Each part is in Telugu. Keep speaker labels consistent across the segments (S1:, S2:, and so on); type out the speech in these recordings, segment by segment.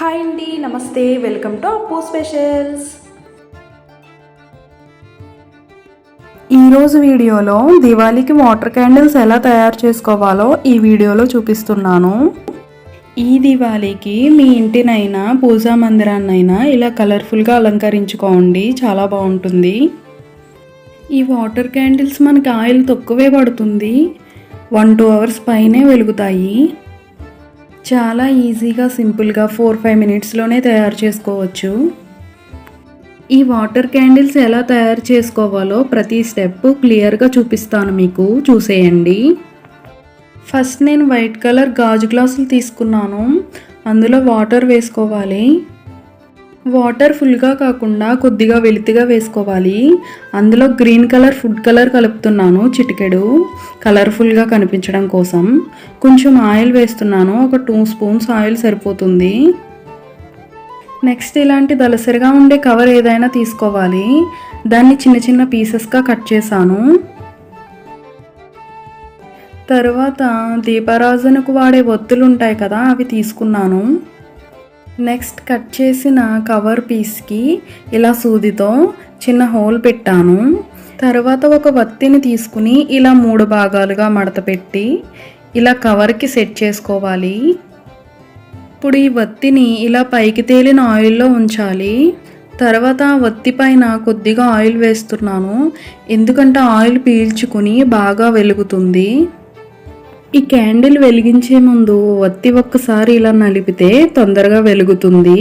S1: హాయ్ అండి నమస్తే వెల్కమ్ టు అప్పు స్పెషల్స్. ఈరోజు వీడియోలో దివాళీకి వాటర్ క్యాండిల్స్ ఎలా తయారు చేసుకోవాలో ఈ వీడియోలో చూపిస్తున్నాను. ఈ దివాళీకి మీ ఇంటినైనా పూజా మందిరాన్నైనా ఇలా కలర్ఫుల్గా అలంకరించుకోండి చాలా బాగుంటుంది. ఈ వాటర్ క్యాండిల్స్ మనకి ఆయిల్ తక్కువే పడుతుంది వన్ టూ అవర్స్ పైనే వెలుగుతాయి. చాలా ఈజీగా సింపుల్గా ఫోర్ ఫైవ్ మినిట్స్లోనే తయారు చేసుకోవచ్చు. ఈ వాటర్ క్యాండిల్స్ ఎలా తయారు చేసుకోవాలో ప్రతి స్టెప్ క్లియర్గా చూపిస్తాను మీకు. చూసేయండి. ఫస్ట్ నేను వైట్ కలర్ గాజు గ్లాసులు తీసుకున్నాను. అందులో వాటర్ వేసుకోవాలి. వాటర్ ఫుల్గా కాకుండా కొద్దిగా వెలితిగా వేసుకోవాలి. అందులో గ్రీన్ కలర్ ఫుడ్ కలర్ కలుపుతున్నాను చిటికెడు. కలర్ఫుల్గా కనిపించడం కోసం కొంచెం ఆయిల్ వేస్తున్నాను. ఒక టూ స్పూన్స్ ఆయిల్ సరిపోతుంది. నెక్స్ట్ ఇలాంటి దలసరిగా ఉండే కవర్ ఏదైనా తీసుకోవాలి. దాన్ని చిన్న చిన్న పీసెస్గా కట్ చేశాను. తర్వాత దీపారాజునకు వాడే ఒత్తులు ఉంటాయి కదా అవి తీసుకున్నాను. నెక్స్ట్ కట్ చేసిన కవర్ పీస్కి ఇలా సూదితో చిన్న హోల్ పెట్టాను. తర్వాత ఒక వత్తిని తీసుకుని ఇలా మూడు భాగాలుగా మడత పెట్టి ఇలా కవర్కి సెట్ చేసుకోవాలి. ఇప్పుడు ఈ వత్తిని ఇలా పైకి తేలిన ఆయిల్లో ఉంచాలి. తర్వాత వత్తి పైన కొద్దిగా ఆయిల్ వేస్తున్నాను. ఎందుకంటే ఆయిల్ పీల్చుకుని బాగా వెలుగుతుంది. ఈ క్యాండిల్ వెలిగించే ముందు వత్తి ఒక్కసారి ఇలా నలిపితే తొందరగా వెలుగుతుంది.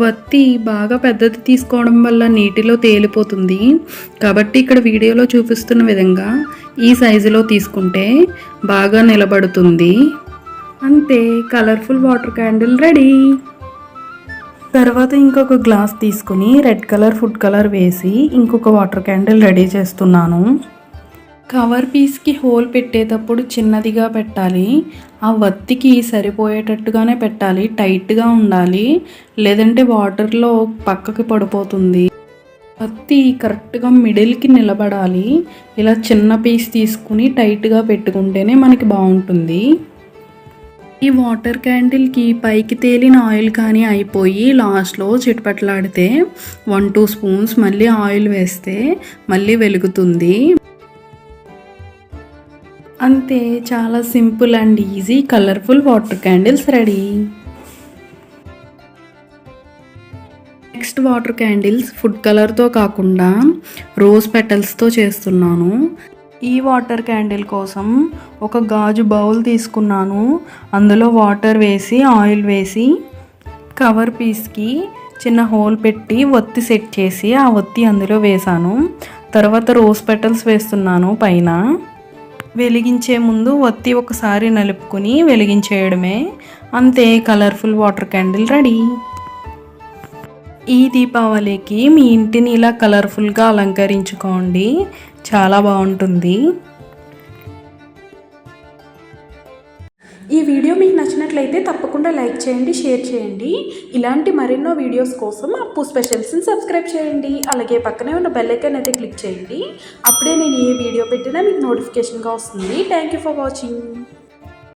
S1: వత్తి బాగా పెద్దది తీసుకోవడం వల్ల నీటిలో తేలిపోతుంది. కాబట్టి ఇక్కడ వీడియోలో చూపిస్తున్న విధంగా ఈ సైజులో తీసుకుంటే బాగా నిలబడుతుంది. అంతే కలర్ఫుల్ వాటర్ క్యాండిల్ రెడీ. తర్వాత ఇంకొక గ్లాస్ తీసుకుని రెడ్ కలర్ ఫుడ్ కలర్ వేసి ఇంకొక వాటర్ క్యాండిల్ రెడీ చేస్తున్నాను. కవర్ పీస్కి హోల్ పెట్టేటప్పుడు చిన్నదిగా పెట్టాలి. ఆ వత్తికి సరిపోయేటట్టుగానే పెట్టాలి. టైట్గా ఉండాలి. లేదంటే వాటర్లో పక్కకి పడిపోతుంది. వత్తి కరెక్ట్గా మిడిల్కి నిలబడాలి. ఇలా చిన్న పీస్ తీసుకుని టైట్గా పెట్టుకుంటేనే మనకి బాగుంటుంది. ఈ వాటర్ క్యాండిల్కి పైకి తేలిన ఆయిల్ కానీ అయిపోయి లాస్ట్లో చిట్పట్లాడితే వన్ టూ స్పూన్స్ మళ్ళీ ఆయిల్ వేస్తే మళ్ళీ వెలుగుతుంది. అంతే చాలా simple and easy colourful water candles ready. Next water candles food కలర్తో కాకుండా రోజ్ పెటల్స్తో చేస్తున్నాను. ఈ వాటర్ క్యాండిల్ కోసం ఒక గాజు బౌల్ తీసుకున్నాను. అందులో వాటర్ వేసి ఆయిల్ వేసి కవర్ పీస్కి చిన్న హోల్ పెట్టి ఒత్తి సెట్ చేసి ఆ ఒత్తి అందులో వేసాను. తర్వాత రోజ్ పెటల్స్ వేస్తున్నాను పైన. వెలిగించే ముందు ఒత్తి ఒకసారి నలుపుకొని వెలిగించేయడమే. అంతే కలర్ఫుల్ వాటర్ క్యాండిల్ రెడీ. ఈ దీపావళికి మీ ఇంటిని ఇలా కలర్ఫుల్గా అలంకరించుకోండి. చాలా బాగుంటుంది. ఈ వీడియో మీకు నచ్చినట్లయితే తప్పకుండా లైక్ చేయండి షేర్ చేయండి. ఇలాంటి మరెన్నో వీడియోస్ కోసం అప్పు స్పెషల్స్ని సబ్స్క్రైబ్ చేయండి. అలాగే పక్కనే ఉన్న బెల్ ఐకాన్ అయితే క్లిక్ చేయండి. అప్పుడే నేను ఏ వీడియో పెట్టినా మీకు నోటిఫికేషన్గా వస్తుంది. Thank you for watching